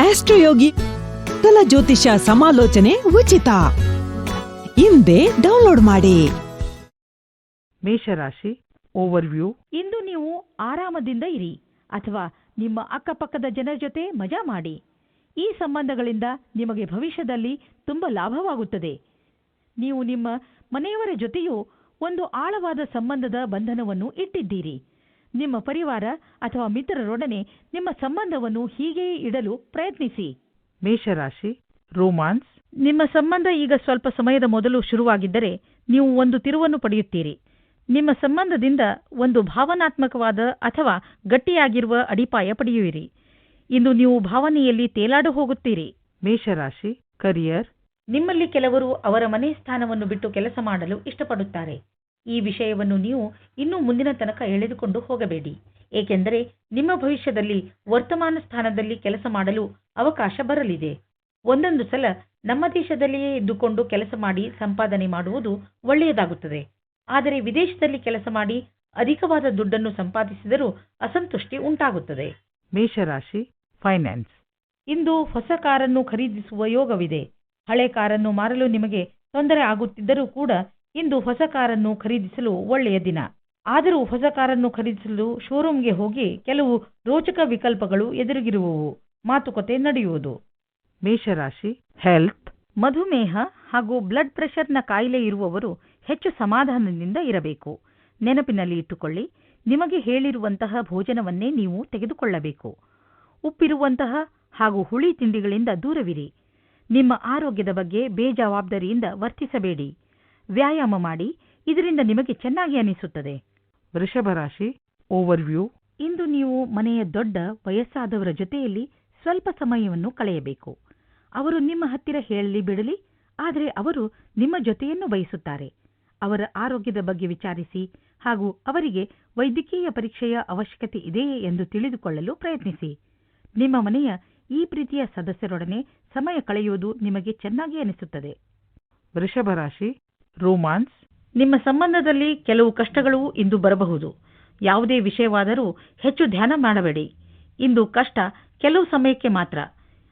ಆಸ್ಟ್ರೋಯೋಗಿ ಕಲ ಜ್ಯೋತಿಷ ಸಮಾಲೋಚನೆ ಉಚಿತ. ಹಿಂದೆ ಡೌನ್ಲೋಡ್ ಮಾಡಿ. ಮೇಷರಾಶಿ ಓವರ್ವ್ಯೂ. ಇಂದು ನೀವು ಆರಾಮದಿಂದ ಇರಿ ಅಥವಾ ನಿಮ್ಮ ಅಕ್ಕಪಕ್ಕದ ಜನರ ಜೊತೆ ಮಜಾ ಮಾಡಿ. ಈ ಸಂಬಂಧಗಳಿಂದ ನಿಮಗೆ ಭವಿಷ್ಯದಲ್ಲಿ ತುಂಬ ಲಾಭವಾಗುತ್ತದೆ. ನೀವು ನಿಮ್ಮ ಮನೆಯವರ ಜೊತೆಯೂ ಒಂದು ಆಳವಾದ ಸಂಬಂಧದ ಬಂಧನವನ್ನು ಇಟ್ಟಿದ್ದೀರಿ. ನಿಮ್ಮ ಪರಿವಾರ ಅಥವಾ ಮಿತ್ರರೊಡನೆ ನಿಮ್ಮ ಸಂಬಂಧವನ್ನು ಹೀಗೆಯೇ ಇಡಲು ಪ್ರಯತ್ನಿಸಿ. ಮೇಷರಾಶಿ ರೋಮಾನ್ಸ್. ನಿಮ್ಮ ಸಂಬಂಧ ಈಗ ಸ್ವಲ್ಪ ಸಮಯದ ಮೊದಲು ಶುರುವಾಗಿದ್ದರೆ ನೀವು ಒಂದು ತಿರುವನ್ನು ಪಡೆಯುತ್ತೀರಿ. ನಿಮ್ಮ ಸಂಬಂಧದಿಂದ ಒಂದು ಭಾವನಾತ್ಮಕವಾದ ಅಥವಾ ಗಟ್ಟಿಯಾಗಿರುವ ಅಡಿಪಾಯ ಪಡೆಯುವಿರಿ. ಇಂದು ನೀವು ಭಾವನೆಯಲ್ಲಿ ತೇಲಾಡು ಹೋಗುತ್ತೀರಿ. ಮೇಷರಾಶಿ ಕರಿಯರ್. ನಿಮ್ಮಲ್ಲಿ ಕೆಲವರು ಅವರ ಮನೆ ಸ್ಥಾನವನ್ನು ಬಿಟ್ಟು ಕೆಲಸ ಮಾಡಲು ಇಷ್ಟಪಡುತ್ತಾರೆ. ಈ ವಿಷಯವನ್ನು ನೀವು ಇನ್ನೂ ಮುಂದಿನ ತನಕ ಎಳೆದುಕೊಂಡು ಹೋಗಬೇಡಿ. ಏಕೆಂದರೆ ನಿಮ್ಮ ಭವಿಷ್ಯದಲ್ಲಿ ವರ್ತಮಾನ ಸ್ಥಾನದಲ್ಲಿ ಕೆಲಸ ಮಾಡಲು ಅವಕಾಶ ಬರಲಿದೆ. ಒಂದೊಂದು ಸಲ ನಮ್ಮ ದೇಶದಲ್ಲಿಯೇ ಇದ್ದುಕೊಂಡು ಕೆಲಸ ಮಾಡಿ ಸಂಪಾದನೆ ಮಾಡುವುದು ಒಳ್ಳೆಯದಾಗುತ್ತದೆ. ಆದರೆ ವಿದೇಶದಲ್ಲಿ ಕೆಲಸ ಮಾಡಿ ಅಧಿಕವಾದ ದುಡ್ಡನ್ನು ಸಂಪಾದಿಸಿದರೂ ಅಸಂತುಷ್ಟಿ ಉಂಟಾಗುತ್ತದೆ. ಮೇಷರಾಶಿ ಫೈನಾನ್ಸ್. ಇಂದು ಹೊಸ ಕಾರನ್ನು ಖರೀದಿಸುವ ಯೋಗವಿದೆ. ಹಳೆ ಕಾರನ್ನು ಮಾರಲು ನಿಮಗೆ ತೊಂದರೆ ಆಗುತ್ತಿದ್ದರೂ ಕೂಡ ಇಂದು ಹೊಸ ಕಾರನ್ನು ಖರೀದಿಸಲು ಒಳ್ಳೆಯ ದಿನ. ಆದರೂ ಹೊಸ ಕಾರನ್ನು ಖರೀದಿಸಲು ಶೋರೂಮ್ಗೆ ಹೋಗಿ ಕೆಲವು ರೋಚಕ ವಿಕಲ್ಪಗಳು ಎದುರಿಗಿರುವವು. ಮಾತುಕತೆ ನಡೆಯುವುದು. ಮೇಷರಾಶಿ ಹೆಲ್ತ್ ಮಧುಮೇಹ ಹಾಗೂ ಬ್ಲಡ್ ಪ್ರೆಷರ್ನ ಕಾಯಿಲೆ ಇರುವವರು ಹೆಚ್ಚು ಸಮಾಧಾನದಿಂದ ಇರಬೇಕು. ನೆನಪಿನಲ್ಲಿ ಇಟ್ಟುಕೊಳ್ಳಿ, ನಿಮಗೆ ಹೇಳಿರುವಂತಹ ಭೋಜನವನ್ನೇ ನೀವು ತೆಗೆದುಕೊಳ್ಳಬೇಕು. ಉಪ್ಪಿರುವಂತಹ ಹಾಗೂ ಹುಳಿ ತಿಂಡಿಗಳಿಂದ ದೂರವಿರಿ. ನಿಮ್ಮ ಆರೋಗ್ಯದ ಬಗ್ಗೆ ಬೇಜವಾಬ್ದಾರಿಯಿಂದ ವರ್ತಿಸಬೇಡಿ. ವ್ಯಾಯಾಮ ಮಾಡಿ ಇದರಿಂದ ನಿಮಗೆ ಚೆನ್ನಾಗಿ ಅನಿಸುತ್ತದೆ. ವೃಷಭ ರಾಶಿ ಓವರ್ವ್ಯೂ ಇಂದು ನೀವು ಮನೆಯ ದೊಡ್ಡ ವಯಸ್ಸಾದವರ ಜೊತೆಯಲ್ಲಿ ಸ್ವಲ್ಪ ಸಮಯವನ್ನು ಕಳೆಯಬೇಕು. ಅವರು ನಿಮ್ಮ ಹತ್ತಿರ ಹೇಳಲಿ ಬಿಡಲಿ ಆದರೆ ಅವರು ನಿಮ್ಮ ಜೊತೆಯನ್ನು ಬಯಸುತ್ತಾರೆ. ಅವರ ಆರೋಗ್ಯದ ಬಗ್ಗೆ ವಿಚಾರಿಸಿ ಹಾಗೂ ಅವರಿಗೆ ವೈದ್ಯಕೀಯ ಪರೀಕ್ಷೆಯ ಅವಶ್ಯಕತೆ ಇದೆಯೇ ಎಂದು ತಿಳಿದುಕೊಳ್ಳಲು ಪ್ರಯತ್ನಿಸಿ. ನಿಮ್ಮ ಮನೆಯ ಈ ಪ್ರೀತಿಯ ಸದಸ್ಯರೊಡನೆ ಸಮಯ ಕಳೆಯುವುದು ನಿಮಗೆ ಚೆನ್ನಾಗಿ ಅನಿಸುತ್ತದೆ. ವೃಷಭ ರಾಶಿ ರೋಮಾನ್ಸ್. ನಿಮ್ಮ ಸಂಬಂಧದಲ್ಲಿ ಕೆಲವು ಕಷ್ಟಗಳು ಇಂದು ಬರಬಹುದು. ಯಾವುದೇ ವಿಷಯವಾದರೂ ಹೆಚ್ಚು ಧ್ಯಾನ ಮಾಡಬೇಡಿ. ಇಂದು ಕಷ್ಟ ಕೆಲವು ಸಮಯಕ್ಕೆ ಮಾತ್ರ.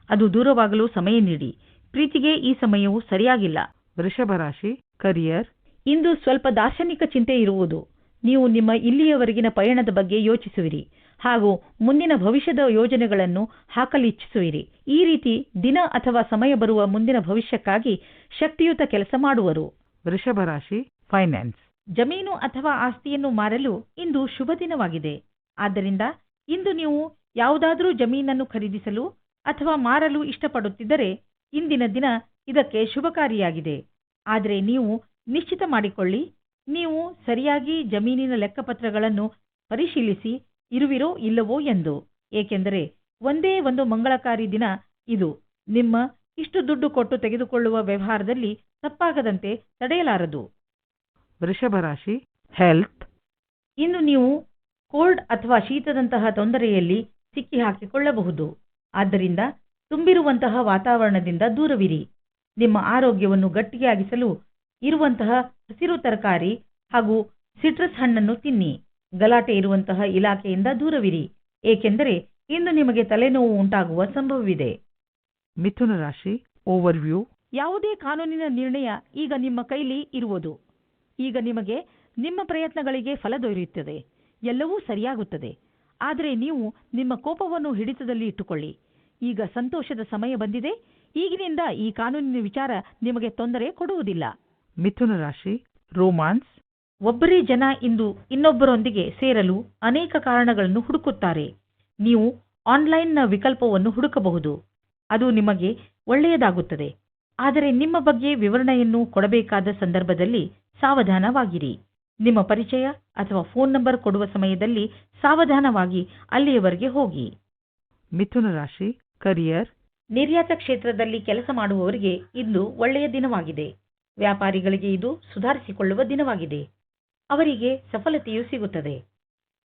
ಅದು ದೂರವಾಗಲು ಸಮಯ ನೀಡಿ. ಪ್ರೀತಿಗೆ ಈ ಸಮಯವು ಸರಿಯಾಗಿಲ್ಲ. ವೃಷಭ ರಾಶಿ ಕರಿಯರ್ ಇಂದು ಸ್ವಲ್ಪ ದಾರ್ಶನಿಕ ಚಿಂತೆ ಇರುವುದು. ನೀವು ನಿಮ್ಮ ಇಲ್ಲಿಯವರೆಗಿನ ಪಯಣದ ಬಗ್ಗೆ ಯೋಚಿಸುವಿರಿ. ಹಾಗೂ ಮುಂದಿನ ಭವಿಷ್ಯದ ಯೋಜನೆಗಳನ್ನು ಹಾಕಲಿಚ್ಛಿಸುವಿರಿ ಈ ರೀತಿ ದಿನ ಅಥವಾ ಸಮಯ ಬರುವ ಮುಂದಿನ ಭವಿಷ್ಯಕ್ಕಾಗಿ ಶಕ್ತಿಯುತ ಕೆಲಸ ಮಾಡುವರು. ವೃಷಭ ರಾಶಿ ಫೈನಾನ್ಸ್ ಜಮೀನು ಅಥವಾ ಆಸ್ತಿಯನ್ನು ಮಾರಲು ಇಂದು ಶುಭ ದಿನವಾಗಿದೆ. ಆದ್ದರಿಂದ ಇಂದು ನೀವು ಯಾವುದಾದರೂ ಜಮೀನನ್ನು ಖರೀದಿಸಲು ಅಥವಾ ಮಾರಲು ಇಷ್ಟಪಡುತ್ತಿದ್ದರೆ ಇಂದಿನ ದಿನ ಇದಕ್ಕೆ ಶುಭಕಾರಿಯಾಗಿದೆ. ಆದರೆ ನೀವು ನಿಶ್ಚಿತ ಮಾಡಿಕೊಳ್ಳಿ, ನೀವು ಸರಿಯಾಗಿ ಜಮೀನಿನ ಲೆಕ್ಕಪತ್ರಗಳನ್ನು ಪರಿಶೀಲಿಸಿ ಇರುವಿರೋ ಇಲ್ಲವೋ ಎಂದು. ಏಕೆಂದರೆ ಒಂದೇ ಒಂದು ಮಂಗಳಕಾರಿ ದಿನ ಇದು. ನಿಮ್ಮ ಇಷ್ಟು ದುಡ್ಡು ಕೊಟ್ಟು ತೆಗೆದುಕೊಳ್ಳುವ ವ್ಯವಹಾರದಲ್ಲಿ ತಪ್ಪಾಗದಂತೆ ತಡೆಯಲಾರದು. ವೃಷಭ ರಾಶಿ ಹೆಲ್ತ್ ಇನ್ನು ನೀವು ಕೋಲ್ಡ್ ಅಥವಾ ಶೀತದಂತಹ ತೊಂದರೆಯಲ್ಲಿ ಸಿಕ್ಕಿ ಹಾಕಿಕೊಳ್ಳಬಹುದು ಆದ್ದರಿಂದ ತುಂಬಿರುವಂತಹ ವಾತಾವರಣದಿಂದ ದೂರವಿರಿ. ನಿಮ್ಮ ಆರೋಗ್ಯವನ್ನು ಗಟ್ಟಿಯಾಗಿಸಲು ಇರುವಂತಹ ಹಸಿರು ತರಕಾರಿ ಹಾಗೂ ಸಿಟ್ರಸ್ ಹಣ್ಣನ್ನು ತಿನ್ನಿ. ಗಲಾಟೆ ಇರುವಂತಹ ಇಲಾಖೆಯಿಂದ ದೂರವಿರಿ. ಏಕೆಂದರೆ ಇಂದು ನಿಮಗೆ ತಲೆನೋವು ಉಂಟಾಗುವ ಸಂಭವವಿದೆ. ಮಿಥುನ ರಾಶಿ ಓವರ್ವ್ಯೂ ಯಾವುದೇ ಕಾನೂನಿನ ನಿರ್ಣಯ ಈಗ ನಿಮ್ಮ ಕೈಲಿ ಇರುವುದು. ಈಗ ನಿಮಗೆ ನಿಮ್ಮ ಪ್ರಯತ್ನಗಳಿಗೆ ಫಲ ದೊರೆಯುತ್ತದೆ. ಎಲ್ಲವೂ ಸರಿಯಾಗುತ್ತದೆ. ಆದರೆ ನೀವು ನಿಮ್ಮ ಕೋಪವನ್ನು ಹಿಡಿತದಲ್ಲಿ ಇಟ್ಟುಕೊಳ್ಳಿ. ಈಗ ಸಂತೋಷದ ಸಮಯ ಬಂದಿದೆ. ಈಗಿನಿಂದ ಈ ಕಾನೂನಿನ ವಿಚಾರ ನಿಮಗೆ ತೊಂದರೆ ಕೊಡುವುದಿಲ್ಲ. ಮಿಥುನ ರಾಶಿ ರೋಮಾನ್ಸ್ ಒಬ್ಬರೇ ಜನ ಇಂದು ಇನ್ನೊಬ್ಬರೊಂದಿಗೆ ಸೇರಲು ಅನೇಕ ಕಾರಣಗಳನ್ನು ಹುಡುಕುತ್ತಾರೆ. ನೀವು ಆನ್ಲೈನ್ನ ವಿಕಲ್ಪವನ್ನು ಹುಡುಕಬಹುದು. ಅದು ನಿಮಗೆ ಒಳ್ಳೆಯದಾಗುತ್ತದೆ. ಆದರೆ ನಿಮ್ಮ ಬಗ್ಗೆ ವಿವರಣೆಯನ್ನು ಕೊಡಬೇಕಾದ ಸಂದರ್ಭದಲ್ಲಿ ಸಾವಧಾನವಾಗಿರಿ. ನಿಮ್ಮ ಪರಿಚಯ ಅಥವಾ ಫೋನ್ ನಂಬರ್ ಕೊಡುವ ಸಮಯದಲ್ಲಿ ಸಾವಧಾನವಾಗಿ ಅಲ್ಲಿಯವರೆಗೆ ಹೋಗಿ. ಮಿಥುನ ರಾಶಿ ಕರಿಯರ್ ನಿರ್ಯಾತ ಕ್ಷೇತ್ರದಲ್ಲಿ ಕೆಲಸ ಮಾಡುವವರಿಗೆ ಇಂದು ಒಳ್ಳೆಯ ದಿನವಾಗಿದೆ. ವ್ಯಾಪಾರಿಗಳಿಗೆ ಇದು ಸುಧಾರಿಸಿಕೊಳ್ಳುವ ದಿನವಾಗಿದೆ. ಅವರಿಗೆ ಸಫಲತೆಯೂ ಸಿಗುತ್ತದೆ.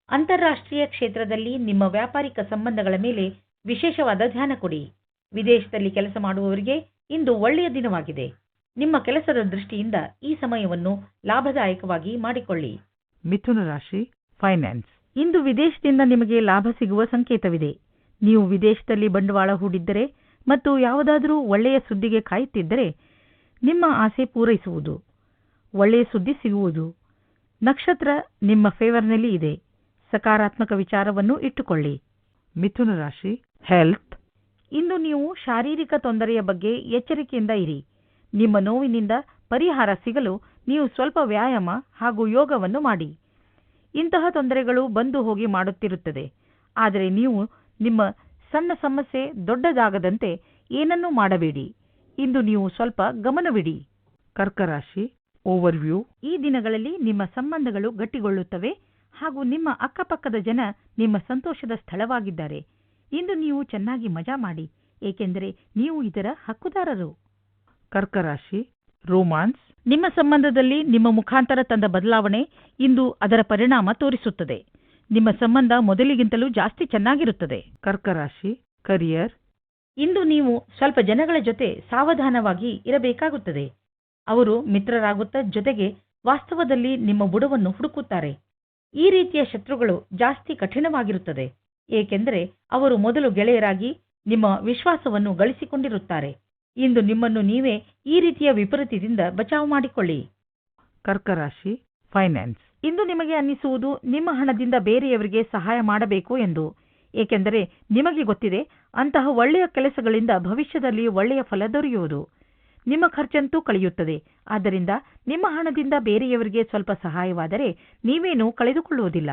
ಅಂತಾರಾಷ್ಟ್ರೀಯ ಕ್ಷೇತ್ರದಲ್ಲಿ ನಿಮ್ಮ ವ್ಯಾಪಾರಿಕ ಸಂಬಂಧಗಳ ಮೇಲೆ ವಿಶೇಷವಾದ ಧ್ಯಾನ ಕೊಡಿ. ವಿದೇಶದಲ್ಲಿ ಕೆಲಸ ಮಾಡುವವರಿಗೆ ಇಂದು ಒಳ್ಳೆಯ ದಿನವಾಗಿದೆ. ನಿಮ್ಮ ಕೆಲಸದ ದೃಷ್ಟಿಯಿಂದ ಈ ಸಮಯವನ್ನು ಲಾಭದಾಯಕವಾಗಿ ಮಾಡಿಕೊಳ್ಳಿ. ಮಿಥುನ ರಾಶಿ ಫೈನಾನ್ಸ್ ಇಂದು ವಿದೇಶದಿಂದ ನಿಮಗೆ ಲಾಭ ಸಿಗುವ ಸಂಕೇತವಿದೆ. ನೀವು ವಿದೇಶದಲ್ಲಿ ಬಂಡವಾಳ ಹೂಡಿದ್ದರೆ ಮತ್ತು ಯಾವುದಾದರೂ ಒಳ್ಳೆಯ ಸುದ್ದಿಗೆ ಕಾಯುತ್ತಿದ್ದರೆ ನಿಮ್ಮ ಆಸೆ ಪೂರೈಸುವುದು. ಒಳ್ಳೆಯ ಸುದ್ದಿ ಸಿಗುವುದು. ನಕ್ಷತ್ರ ನಿಮ್ಮ ಫೇವರ್ನಲ್ಲಿ ಇದೆ. ಸಕಾರಾತ್ಮಕ ವಿಚಾರವನ್ನು ಇಟ್ಟುಕೊಳ್ಳಿ. ಮಿಥುನ ರಾಶಿ ಹೆಲ್ತ್ ಇಂದು ನೀವು ಶಾರೀರಿಕ ತೊಂದರೆಯ ಬಗ್ಗೆ ಎಚ್ಚರಿಕೆಯಿಂದ ಇರಿ. ನಿಮ್ಮ ನೋವಿನಿಂದ ಪರಿಹಾರ ಸಿಗಲು ನೀವು ಸ್ವಲ್ಪ ವ್ಯಾಯಾಮ ಹಾಗೂ ಯೋಗವನ್ನು ಮಾಡಿ. ಇಂತಹ ತೊಂದರೆಗಳು ಬಂದು ಹೋಗಿ ಮಾಡುತ್ತಿರುತ್ತದೆ. ಆದರೆ ನೀವು ನಿಮ್ಮ ಸಣ್ಣ ಸಮಸ್ಯೆ ದೊಡ್ಡದಾಗದಂತೆ ಏನನ್ನೂ ಮಾಡಬೇಡಿ. ಇಂದು ನೀವು ಸ್ವಲ್ಪ ಗಮನವಿಡಿ. ಕರ್ಕರಾಶಿ ಓವರ್ವ್ಯೂ. ಈ ದಿನಗಳಲ್ಲಿ ನಿಮ್ಮ ಸಂಬಂಧಗಳು ಗಟ್ಟಿಗೊಳ್ಳುತ್ತವೆ ಹಾಗೂ ನಿಮ್ಮ ಅಕ್ಕಪಕ್ಕದ ಜನ ನಿಮ್ಮ ಸಂತೋಷದ ಸ್ಥಳವಾಗಿದ್ದಾರೆ. ಇಂದು ನೀವು ಚೆನ್ನಾಗಿ ಮಜಾ ಮಾಡಿ ಏಕೆಂದರೆ ನೀವು ಇದರ ಹಕ್ಕುದಾರರು. ಕರ್ಕರಾಶಿ ರೋಮಾನ್ಸ್. ನಿಮ್ಮ ಸಂಬಂಧದಲ್ಲಿ ನಿಮ್ಮ ಮುಖಾಂತರ ತಂದ ಬದಲಾವಣೆ ಇಂದು ಅದರ ಪರಿಣಾಮ ತೋರಿಸುತ್ತದೆ. ನಿಮ್ಮ ಸಂಬಂಧ ಮೊದಲಿಗಿಂತಲೂ ಜಾಸ್ತಿ ಚೆನ್ನಾಗಿರುತ್ತದೆ. ಕರ್ಕರಾಶಿ ಕರಿಯರ್. ಇಂದು ನೀವು ಸ್ವಲ್ಪ ಜನಗಳ ಜೊತೆ ಸಾವಧಾನವಾಗಿ ಇರಬೇಕಾಗುತ್ತದೆ. ಅವರು ಮಿತ್ರರಾಗುತ್ತಾ ಜೊತೆಗೆ ವಾಸ್ತವದಲ್ಲಿ ನಿಮ್ಮ ಬುಡವನ್ನು ಹುಡುಕುತ್ತಾರೆ. ಈ ರೀತಿಯ ಶತ್ರುಗಳು ಜಾಸ್ತಿ ಕಠಿಣವಾಗಿರುತ್ತದೆ. ಏಕೆಂದರೆ ಅವರು ಮೊದಲು ಗೆಳೆಯರಾಗಿ ನಿಮ್ಮ ವಿಶ್ವಾಸವನ್ನು ಗಳಿಸಿಕೊಂಡಿರುತ್ತಾರೆ. ಇಂದು ನಿಮ್ಮನ್ನು ನೀವೇ ಈ ರೀತಿಯ ವಿಪರೀತದಿಂದ ಬಚಾವು ಮಾಡಿಕೊಳ್ಳಿ. ಕರ್ಕರಾಶಿ ಫೈನಾನ್ಸ್ ಇಂದು ನಿಮಗೆ ಅನ್ನಿಸುವುದು ನಿಮ್ಮ ಹಣದಿಂದ ಬೇರೆಯವರಿಗೆ ಸಹಾಯ ಮಾಡಬೇಕು ಎಂದು. ಏಕೆಂದರೆ ನಿಮಗೆ ಗೊತ್ತಿದೆ, ಅಂತಹ ಒಳ್ಳೆಯ ಕೆಲಸಗಳಿಂದ ಭವಿಷ್ಯದಲ್ಲಿ ಒಳ್ಳೆಯ ಫಲ ದೊರೆಯುವುದು. ನಿಮ್ಮ ಖರ್ಚಂತೂ ಕಳೆಯುತ್ತದೆ. ಆದ್ದರಿಂದ ನಿಮ್ಮ ಹಣದಿಂದ ಬೇರೆಯವರಿಗೆ ಸ್ವಲ್ಪ ಸಹಾಯವಾದರೆ ನೀವೇನೂ ಕಳೆದುಕೊಳ್ಳುವುದಿಲ್ಲ.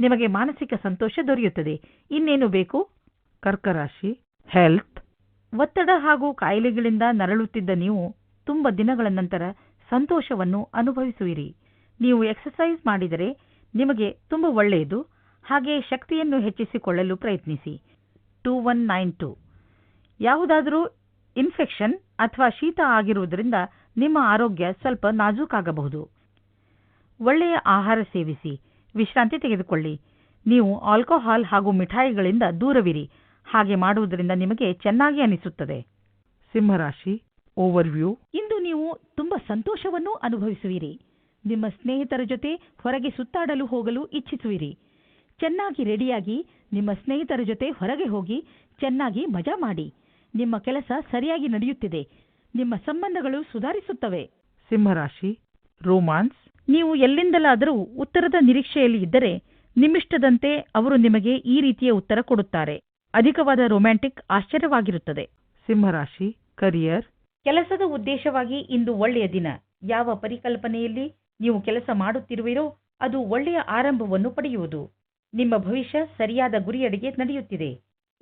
ನಿಮಗೆ ಮಾನಸಿಕ ಸಂತೋಷ ದೊರೆಯುತ್ತದೆ. ಇನ್ನೇನು ಬೇಕು? ಕರ್ಕರಾಶಿ ಹೆಲ್ತ್ ಒತ್ತಡ ಹಾಗೂ ಕಾಯಿಲೆಗಳಿಂದ ನರಳುತ್ತಿದ್ದ ನೀವು ತುಂಬ ದಿನಗಳ ನಂತರ ಸಂತೋಷವನ್ನು ಅನುಭವಿಸುವಿರಿ. ನೀವು ಎಕ್ಸರ್ಸೈಸ್ ಮಾಡಿದರೆ ನಿಮಗೆ ತುಂಬ ಒಳ್ಳೆಯದು. ಹಾಗೆ ಶಕ್ತಿಯನ್ನು ಹೆಚ್ಚಿಸಿಕೊಳ್ಳಲು ಪ್ರಯತ್ನಿಸಿ. ಟೂ ಒನ್ ನೈನ್ ಟೂ ಯಾವುದಾದರೂ ಇನ್ಫೆಕ್ಷನ್ ಅಥವಾ ಶೀತ ಆಗಿರುವುದರಿಂದ ನಿಮ್ಮ ಆರೋಗ್ಯ ಸ್ವಲ್ಪ ನಾಜೂಕಾಗಬಹುದು. ಒಳ್ಳೆಯ ಆಹಾರ ಸೇವಿಸಿ. ವಿಶ್ರಾಂತಿ ತೆಗೆದುಕೊಳ್ಳಿ. ನೀವು ಆಲ್ಕೋಹಾಲ್ ಹಾಗೂ ಮಿಠಾಯಿಗಳಿಂದ ದೂರವಿರಿ. ಹಾಗೆ ಮಾಡುವುದರಿಂದ ನಿಮಗೆ ಚೆನ್ನಾಗಿ ಅನಿಸುತ್ತದೆ. ಸಿಂಹರಾಶಿ ಓವರ್ವ್ಯೂ ಇಂದು ನೀವು ತುಂಬಾ ಸಂತೋಷವನ್ನು ಅನುಭವಿಸುವಿರಿ. ನಿಮ್ಮ ಸ್ನೇಹಿತರ ಜೊತೆ ಹೊರಗೆ ಸುತ್ತಾಡಲು ಹೋಗಲು ಇಚ್ಛಿಸುವಿರಿ. ಚೆನ್ನಾಗಿ ರೆಡಿಯಾಗಿ ನಿಮ್ಮ ಸ್ನೇಹಿತರ ಜೊತೆ ಹೊರಗೆ ಹೋಗಿ ಚೆನ್ನಾಗಿ ಮಜಾ ಮಾಡಿ. ನಿಮ್ಮ ಕೆಲಸ ಸರಿಯಾಗಿ ನಡೆಯುತ್ತಿದೆ. ನಿಮ್ಮ ಸಂಬಂಧಗಳು ಸುಧಾರಿಸುತ್ತವೆ. ಸಿಂಹರಾಶಿ ರೋಮಾನ್ಸ್ ನೀವು ಎಲ್ಲಿಂದಲಾದರೂ ಉತ್ತರದ ನಿರೀಕ್ಷೆಯಲ್ಲಿ ಇದ್ದರೆ ನಿಮ್ಮಿಷ್ಟದಂತೆ ಅವರು ನಿಮಗೆ ಈ ರೀತಿಯ ಉತ್ತರ ಕೊಡುತ್ತಾರೆ. ಅಧಿಕವಾದ ರೊಮ್ಯಾಂಟಿಕ್ ಆಶ್ಚರ್ಯವಾಗಿರುತ್ತದೆ. ಸಿಂಹರಾಶಿ ಕರಿಯರ್ ಕೆಲಸದ ಉದ್ದೇಶವಾಗಿ ಇಂದು ಒಳ್ಳೆಯ ದಿನ. ಯಾವ ಪರಿಕಲ್ಪನೆಯಲ್ಲಿ ನೀವು ಕೆಲಸ ಮಾಡುತ್ತಿರುವಿರೋ ಅದು ಒಳ್ಳೆಯ ಆರಂಭವನ್ನು ಪಡೆಯುವುದು. ನಿಮ್ಮ ಭವಿಷ್ಯ ಸರಿಯಾದ ಗುರಿಯಡೆಗೆ ನಡೆಯುತ್ತಿದೆ.